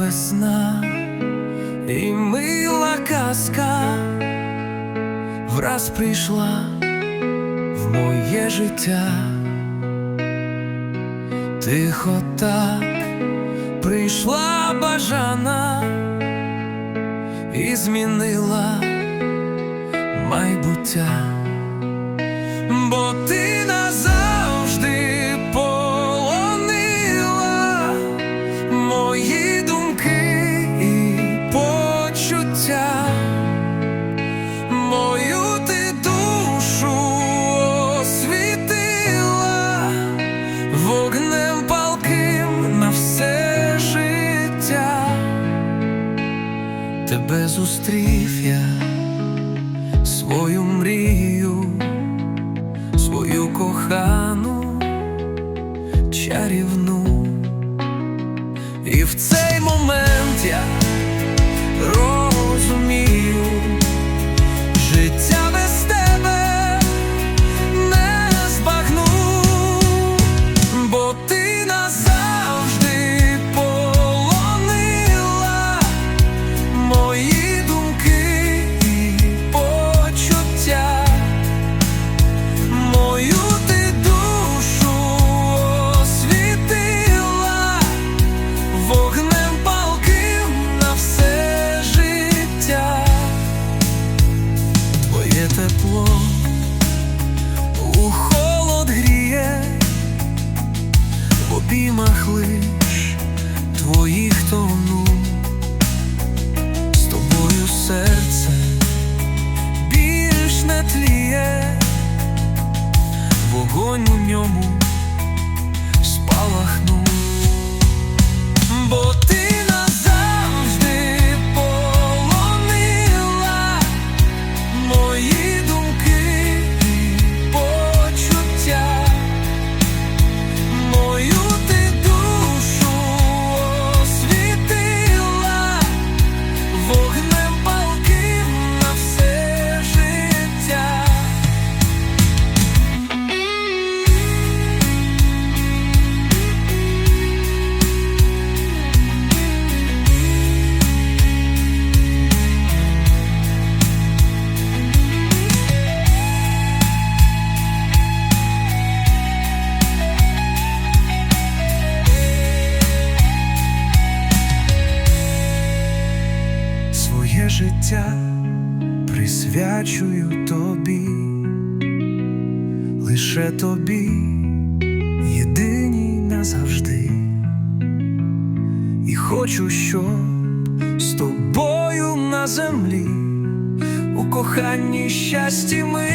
ясна і мила казка враз прийшла в моє життя, тихо так прийшла бажана і змінила майбуття, бо ти назавжди зустрів я свою мрію, свою кохану, чарівну, і в обіймах лиш твоїх тону. З тобою серце присвячую тобі, лише тобі, єдиній назавжди. І хочу, щоб з тобою на землі у коханні щасті ми